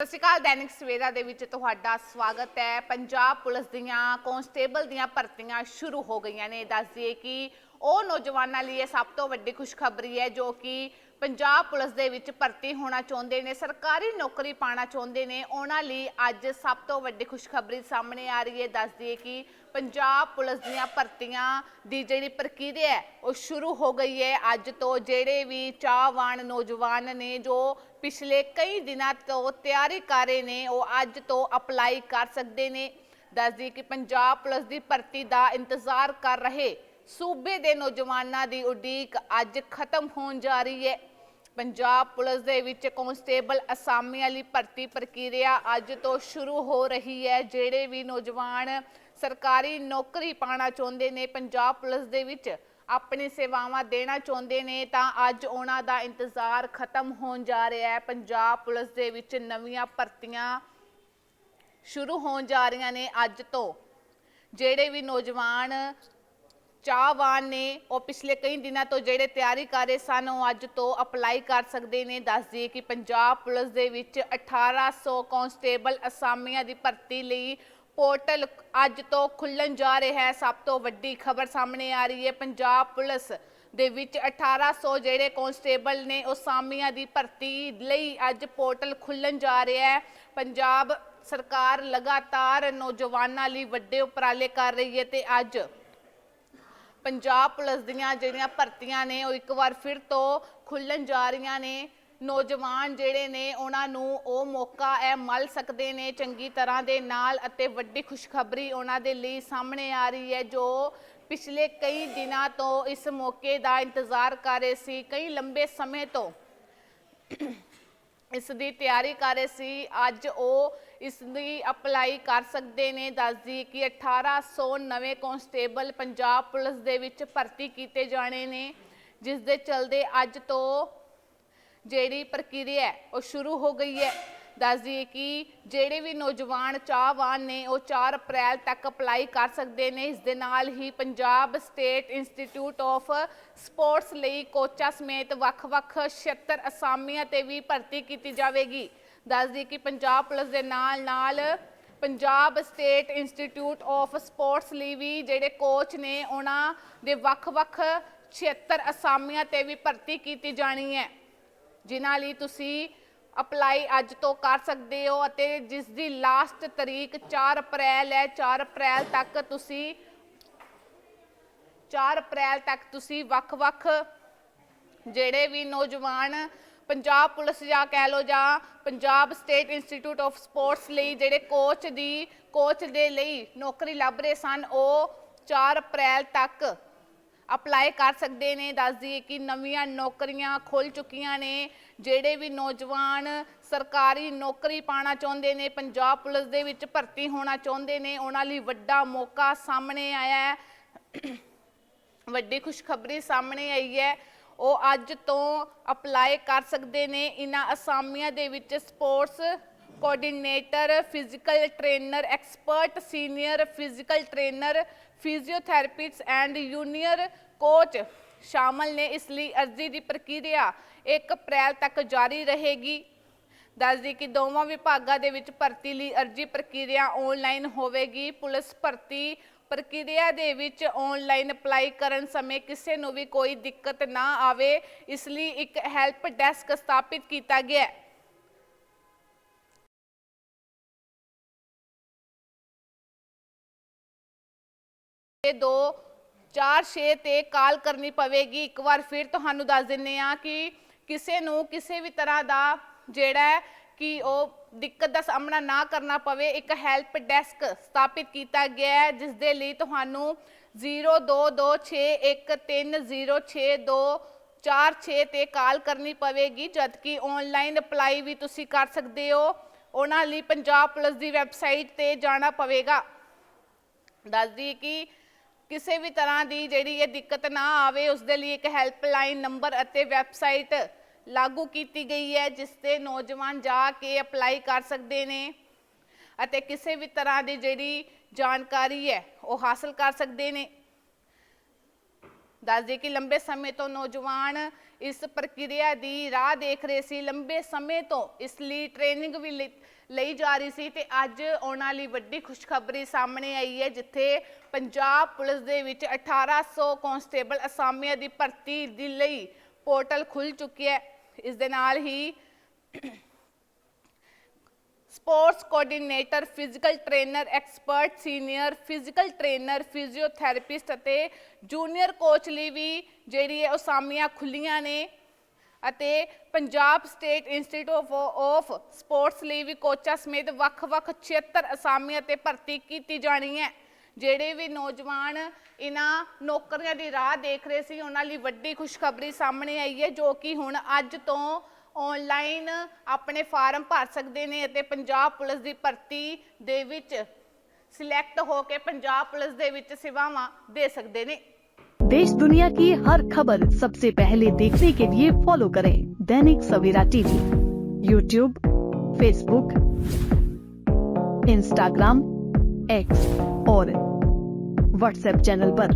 ਸਤਿ ਸ਼੍ਰੀ ਅਕਾਲ, ਦੈਨਿਕ ਸਵੇਰਾ ਦੇ ਵਿੱਚ ਤੁਹਾਡਾ ਸਵਾਗਤ ਹੈ। ਪੰਜਾਬ ਪੁਲਿਸ ਦੀਆਂ ਕਾਂਸਟੇਬਲ ਦੀਆਂ ਭਰਤੀਆਂ ਸ਼ੁਰੂ ਹੋ ਗਈਆਂ ਨੇ। ਦੱਸ ਦਈਏ ਕਿ ਉਹ ਨੌਜਵਾਨਾਂ ਲਈ ਇਹ ਸਭ ਤੋਂ ਵੱਡੀ ਖੁਸ਼ਖਬਰੀ ਹੈ, ਜੋ ਕਿ ਪੰਜਾਬ ਪੁਲਿਸ ਦੇ ਵਿੱਚ ਭਰਤੀ ਹੋਣਾ ਚਾਹੁੰਦੇ ਨੇ, ਸਰਕਾਰੀ ਨੌਕਰੀ ਪਾਣਾ ਚਾਹੁੰਦੇ ਨੇ। ਉਹਨਾਂ ਲਈ ਅੱਜ ਸਭ ਤੋਂ ਵੱਡੀ ਖੁਸ਼ਖਬਰੀ ਸਾਹਮਣੇ ਆ ਰਹੀ ਹੈ। ਦੱਸ ਦਈਏ ਕਿ ਪੰਜਾਬ ਪੁਲਿਸ ਦੀਆਂ ਭਰਤੀਆਂ ਦੀ ਜਿਹੜੀ ਪ੍ਰਕਿਰਿਆ ਹੈ, ਉਹ ਸ਼ੁਰੂ ਹੋ ਗਈ ਹੈ। ਅੱਜ ਤੋਂ ਜਿਹੜੇ ਵੀ ਚਾਹਵਾਨ ਨੌਜਵਾਨ ਨੇ, ਜੋ ਪਿਛਲੇ ਕਈ ਦਿਨਾਂ ਤੋਂ ਤਿਆਰੀ ਕਰ ਰਹੇ ਨੇ, ਉਹ ਅੱਜ ਤੋਂ ਅਪਲਾਈ ਕਰ ਸਕਦੇ ਨੇ। ਦੱਸਦੀ ਕਿ ਪੰਜਾਬ ਪੁਲਿਸ ਦੀ ਭਰਤੀ ਦਾ ਇੰਤਜ਼ਾਰ ਕਰ ਰਹੇ ਸੂਬੇ ਦੇ ਨੌਜਵਾਨਾਂ ਦੀ ਉਡੀਕ ਅੱਜ ਖਤਮ ਹੋਣ ਜਾ ਰਹੀ ਹੈ। ਪੰਜਾਬ ਪੁਲਿਸ ਦੇ ਵਿੱਚ ਕਾਂਸਟੇਬਲ ਅਸਾਮੀਆਂ ਵਾਲੀ ਭਰਤੀ ਪ੍ਰਕਿਰਿਆ ਅੱਜ ਤੋਂ ਸ਼ੁਰੂ ਹੋ ਰਹੀ ਹੈ, ਜਿਹੜੇ ਵੀ ਨੌਜਵਾਨ ਸਰਕਾਰੀ ਨੌਕਰੀ ਪਾਣਾ ਚਾਹੁੰਦੇ ਨੇ, ਪੰਜਾਬ ਪੁਲਿਸ ਦੇ ਵਿੱਚ ਆਪਣੀ ਸੇਵਾਵਾਂ ਦੇਣਾ ਚਾਹੁੰਦੇ ਨੇ, ਤਾਂ ਅੱਜ ਉਹਨਾਂ ਦਾ ਇੰਤਜ਼ਾਰ ਖਤਮ ਹੋਣ ਜਾ ਰਿਹਾ ਹੈ। ਪੰਜਾਬ ਪੁਲਿਸ ਦੇ ਵਿੱਚ ਨਵੀਆਂ ਭਰਤੀਆਂ ਸ਼ੁਰੂ ਹੋਣ ਜਾ ਰਹੀਆਂ ਨੇ ਅੱਜ ਤੋਂ। ਜਿਹੜੇ ਵੀ ਨੌਜਵਾਨ ਚਾਹਵਾਨ ਨੇ, ਉਹ ਪਿਛਲੇ ਕਈ ਦਿਨਾਂ ਤੋਂ ਜਿਹੜੇ ਤਿਆਰੀ ਕਰ ਰਹੇ ਸਨ, ਉਹ ਅੱਜ ਤੋਂ ਅਪਲਾਈ ਕਰ ਸਕਦੇ ਨੇ। ਦੱਸ ਦਈਏ ਕਿ ਪੰਜਾਬ ਪੁਲਿਸ ਦੇ ਵਿੱਚ 1800 ਕਾਂਸਟੇਬਲ ਅਸਾਮੀਆਂ ਦੀ ਭਰਤੀ ਲਈ ਪੋਰਟਲ ਅੱਜ ਤੋਂ ਖੁੱਲਣ ਜਾ ਰਿਹਾ ਹੈ। ਸਭ ਤੋਂ ਵੱਡੀ ਖਬਰ ਸਾਹਮਣੇ ਆ ਰਹੀ ਹੈ। ਪੰਜਾਬ ਪੁਲਿਸ ਦੇ ਵਿੱਚ 1800 ਜਿਹੜੇ ਕਾਂਸਟੇਬਲ ਨੇ, ਉਹ ਸਾਮੀਆਂ ਦੀ ਭਰਤੀ ਲਈ ਅੱਜ ਪੋਰਟਲ ਖੁੱਲਣ ਜਾ ਰਿਹਾ ਹੈ। ਪੰਜਾਬ ਸਰਕਾਰ ਲਗਾਤਾਰ ਨੌਜਵਾਨਾਂ ਲਈ ਵੱਡੇ ਉਪਰਾਲੇ ਕਰ ਰਹੀ ਹੈ ਤੇ ਅੱਜ ਪੰਜਾਬ ਪੁਲਿਸ ਦੀਆਂ ਜਿਹੜੀਆਂ ਭਰਤੀਆਂ ਨੇ, ਉਹ ਇੱਕ ਵਾਰ ਫਿਰ ਤੋਂ ਖੁੱਲਣ ਜਾ ਰਹੀਆਂ ਨੇ। ਨੌਜਵਾਨ ਜਿਹੜੇ ਨੇ, ਉਹਨਾਂ ਨੂੰ ਉਹ ਮੌਕਾ ਇਹ ਮਿਲ ਸਕਦੇ ਨੇ ਚੰਗੀ ਤਰ੍ਹਾਂ ਦੇ ਨਾਲ ਅਤੇ ਵੱਡੀ ਖੁਸ਼ਖਬਰੀ ਉਹਨਾਂ ਦੇ ਲਈ ਸਾਹਮਣੇ ਆ ਰਹੀ ਹੈ, ਜੋ ਪਿਛਲੇ ਕਈ ਦਿਨਾਂ ਤੋਂ ਇਸ ਮੌਕੇ ਦਾ ਇੰਤਜ਼ਾਰ ਕਰ ਰਹੇ ਸੀ। ਕਈ ਲੰਬੇ ਸਮੇਂ ਤੋਂ ਇਸ ਦੀ ਤਿਆਰੀ ਕਰ ਰਹੇ ਸੀ। ਅੱਜ ਉਹ ਇਸ ਦੀ ਅਪਲਾਈ ਕਰ ਸਕਦੇ ਨੇ। ਦੱਸਦੀ ਕਿ 1800 ਨਵੇਂ ਕਾਂਸਟੇਬਲ ਪੰਜਾਬ ਪੁਲਿਸ ਦੇ ਵਿੱਚ ਭਰਤੀ ਕੀਤੇ ਜਾਣੇ ਨੇ, ਜਿਸ ਦੇ ਚਲਦੇ ਅੱਜ ਤੋਂ ਜਿਹੜੀ ਪ੍ਰਕਿਰਿਆ ਉਹ ਸ਼ੁਰੂ ਹੋ ਗਈ ਹੈ। ਦੱਸ ਦਈਏ ਕਿ ਜਿਹੜੇ ਵੀ ਨੌਜਵਾਨ ਚਾਹਵਾਨ ਨੇ, ਉਹ 4 ਅਪ੍ਰੈਲ ਤੱਕ ਅਪਲਾਈ ਕਰ ਸਕਦੇ ਨੇ। ਇਸ ਦੇ ਨਾਲ ਹੀ Punjab state institute of sports ਲਈ ਕੋਚਾਂ ਸਮੇਤ ਵੱਖ-ਵੱਖ 76 ਅਸਾਮੀਆਂ ਤੇ ਵੀ ਭਰਤੀ ਕੀਤੀ ਜਾਵੇਗੀ। ਦੱਸ ਦਈਏ ਕਿ ਪੰਜਾਬ ਪੁਲਿਸ ਦੇ ਨਾਲ-ਨਾਲ Punjab state institute of sports ਲਈ ਵੀ ਜਿਹੜੇ ਕੋਚ ਨੇ, ਉਹਨਾਂ ਦੇ ਵੱਖ-ਵੱਖ 76 ਅਸਾਮੀਆਂ ਤੇ ਵੀ ਭਰਤੀ ਕੀਤੀ ਜਾਣੀ ਹੈ। ਜਿਨ੍ਹਾਂ ਲਈ ਤੁਸੀਂ ਅਪਲਾਈ ਅੱਜ ਤੋਂ ਕਰ ਸਕਦੇ ਹੋ ਅਤੇ ਜਿਸ ਦੀ ਲਾਸਟ ਤਰੀਕ 4 ਅਪ੍ਰੈਲ ਹੈ 4 ਅਪ੍ਰੈਲ ਤੱਕ ਤੁਸੀਂ 4 ਅਪ੍ਰੈਲ ਤੱਕ ਤੁਸੀਂ ਵੱਖ-ਵੱਖ ਜਿਹੜੇ ਵੀ ਨੌਜਵਾਨ ਪੰਜਾਬ ਪੁਲਿਸ ਜਾਂ ਕਹਿ ਲੋ ਜਾਂ Punjab state institute of sports ਲਈ ਜਿਹੜੇ ਕੋਚ ਦੀ ਕੋਚ ਦੇ ਲਈ ਨੌਕਰੀ ਲੱਭ ਰਹੇ ਸਨ, ਉਹ 4 ਅਪ੍ਰੈਲ ਤੱਕ ਅਪਲਾਈ ਕਰ ਸਕਦੇ ਨੇ, ਦੱਸ ਦਈਏ ਕਿ ਨਵੀਆਂ ਨੌਕਰੀਆਂ ਖੁੱਲ ਚੁੱਕੀਆਂ ਨੇ, ਜਿਹੜੇ ਵੀ ਨੌਜਵਾਨ ਸਰਕਾਰੀ ਨੌਕਰੀ ਪਾਣਾ ਚਾਹੁੰਦੇ ਨੇ, ਪੰਜਾਬ ਪੁਲਿਸ ਦੇ ਵਿੱਚ ਭਰਤੀ ਹੋਣਾ ਚਾਹੁੰਦੇ ਨੇ, ਉਹਨਾਂ ਲਈ ਵੱਡਾ ਮੌਕਾ ਸਾਹਮਣੇ ਆਇਆ ਹੈ। ਵੱਡੀ ਖੁਸ਼ਖਬਰੀ ਸਾਹਮਣੇ ਆਈ ਹੈ। ਉਹ ਅੱਜ ਤੋਂ ਅਪਲਾਈ ਕਰ ਸਕਦੇ ਨੇ, ਇਹਨਾਂ ਅਸਾਮੀਆਂ ਦੇ ਵਿੱਚ sports coordinator physical trainer expert senior physical trainer physiotherapist and junior coach ਸ਼ਾਮਲ ਨੇ ਇਸ ਲਈ ਅਰਜ਼ੀ ਦੀ ਪ੍ਰਕਿਰਿਆ 1 ਅਪ੍ਰੈਲ ਤੱਕ ਜਾਰੀ ਰਹੇਗੀ। ਦੱਸਦੀ ਕਿ ਦੋਵਾਂ ਵਿਭਾਗਾਂ ਦੇ ਵਿੱਚ ਭਰਤੀ ਲਈ ਅਰਜ਼ੀ ਪ੍ਰਕਿਰਿਆ ਆਨਲਾਈਨ ਹੋਵੇਗੀ। ਪੁਲਿਸ ਭਰਤੀ ਪ੍ਰਕਿਰਿਆ ਦੇ ਵਿੱਚ ਆਨਲਾਈਨ ਅਪਲਾਈ ਕਰਨ ਸਮੇਂ ਕਿਸੇ ਨੂੰ ਵੀ ਕੋਈ ਦਿੱਕਤ ਨਾ ਆਵੇ। ਇਸ ਲਈ ਇੱਕ ਹੈਲਪ ਡੈਸਕ ਸਥਾਪਿਤ ਕੀਤਾ ਗਿਆ ਹੈ। ਤੇ ਦੋ 46 ਤੇ ਕਾਲ ਕਰਨੀ ਪਵੇਗੀ। ਇੱਕ ਵਾਰ ਫਿਰ ਤੁਹਾਨੂੰ ਦੱਸ ਦਿੰਨੇ ਆ ਕਿ ਕਿਸੇ ਨੂੰ ਕਿਸੇ ਵੀ ਤਰ੍ਹਾਂ ਦਾ ਜਿਹੜਾ ਕਿ ਉਹ ਦਿੱਕਤ ਦਾ ਸਾਹਮਣਾ ਨਾ ਕਰਨਾ ਪਵੇ, ਇੱਕ ਹੈਲਪ ਡੈਸਕ ਸਥਾਪਿਤ ਕੀਤਾ ਗਿਆ ਹੈ ਜਿਸ ਦੇ ਲਈ ਤੁਹਾਨੂੰ 0226130624 ਤੇ ਕਾਲ ਕਰਨੀ ਪਵੇਗੀ, ਜਦਕਿ ਆਨਲਾਈਨ ਅਪਲਾਈ ਵੀ ਤੁਸੀਂ ਕਰ ਸਕਦੇ ਹੋ। ਉਹਨਾਂ ਲਈ ਪੰਜਾਬ ਪੁਲਿਸ ਦੀ ਵੈਬਸਾਈਟ ਤੇ ਜਾਣਾ ਪਵੇਗਾ। ਦੱਸਦੀ ਕਿ ਕਿਸੇ ਵੀ ਤਰ੍ਹਾਂ ਦੀ ਜਿਹੜੀ ਇਹ ਦਿੱਕਤ ਨਾ ਆਵੇ ਉਸ ਦੇ ਲਈ ਇੱਕ ਹੈਲਪਲਾਈਨ ਨੰਬਰ ਅਤੇ ਵੈਬਸਾਈਟ ਲਾਗੂ ਕੀਤੀ ਗਈ ਹੈ, ਜਿਸ ਤੇ ਨੌਜਵਾਨ ਜਾ ਕੇ ਅਪਲਾਈ ਕਰ ਸਕਦੇ ਨੇ ਅਤੇ ਕਿਸੇ ਵੀ ਤਰ੍ਹਾਂ ਦੀ ਜਿਹੜੀ ਜਾਣਕਾਰੀ ਹੈ, ਉਹ ਹਾਸਲ ਕਰ ਸਕਦੇ ਨੇ। ਦੱਸਦੇ ਕਿ ਲੰਬੇ ਸਮੇਂ ਤੋਂ ਨੌਜਵਾਨ ਇਸ ਪ੍ਰਕਿਰਿਆ ਦੀ ਰਾਹ ਦੇਖ ਰਹੇ ਸੀ। ਲੰਬੇ ਸਮੇਂ ਤੋਂ ਇਸ ਲਈ ਟ੍ਰੇਨਿੰਗ ਵੀ ਲਈ- ਲਈ ਜਾ ਰਹੀ ਸੀ ਤੇ ਅੱਜ ਆਉਣ ਵਾਲੀ ਵੱਡੀ ਖੁਸ਼ਖਬਰੀ ਸਾਹਮਣੇ ਆਈ ਹੈ, ਜਿੱਥੇ ਪੰਜਾਬ ਪੁਲਿਸ ਦੇ ਵਿੱਚ 1800 ਕਾਂਸਟੇਬਲ ਅਸਾਮੀਆਂ ਦੀ ਭਰਤੀ ਦੀ ਲਈ ਪੋਰਟਲ ਖੁੱਲ ਚੁੱਕਿਆ ਹੈ। ਇਸ ਦੇ ਨਾਲ ਹੀ sports coordinator physical trainer expert senior physical trainer physiotherapist ਅਤੇ ਜੂਨੀਅਰ ਕੋਚ ਲਈ ਵੀ ਜਿਹੜੀ ਹੈ ਅਸਾਮੀਆਂ ਖੁੱਲੀਆਂ ਨੇ ਅਤੇ Punjab state institute of sports ਲਈ ਵੀ ਕੋਚਾਂ ਸਮੇਤ ਵੱਖ-ਵੱਖ 76 ਅਸਾਮੀਆਂ ਤੇ ਭਰਤੀ ਕੀਤੀ ਜਾਣੀ ਹੈ, ਜਿਹੜੇ ਵੀ ਨੌਜਵਾਨ ਇਹਨਾਂ ਨੌਕਰੀਆਂ ਦੀ ਰਾਹ ਦੇਖ ਰਹੇ ਸੀ, ਉਹਨਾਂ ਲਈ ਵੱਡੀ ਖੁਸ਼ਖਬਰੀ ਸਾਹਮਣੇ ਆਈ ਹੈ, ਜੋ ਕਿ ਹੁਣ ਅੱਜ ਤੋਂ ਆਨਲਾਈਨ ਆਪਣੇ ਫਾਰਮ ਭਰ ਸਕਦੇ ਨੇ ਅਤੇ ਪੰਜਾਬ ਪੁਲਿਸ ਦੀ ਭਰਤੀ ਦੇ ਵਿੱਚ ਸਿਲੈਕਟ ਹੋ ਕੇ ਪੰਜਾਬ ਪੁਲਿਸ ਦੇ ਵਿੱਚ ਸੇਵਾਵਾਂ ਦੇ ਸਕਦੇ ਨੇ देश दुनिया की हर खबर सबसे पहले देखने के लिए फॉलो करें Dainik Savera TV YouTube Facebook Instagram X और व्हाट्सएप चैनल पर।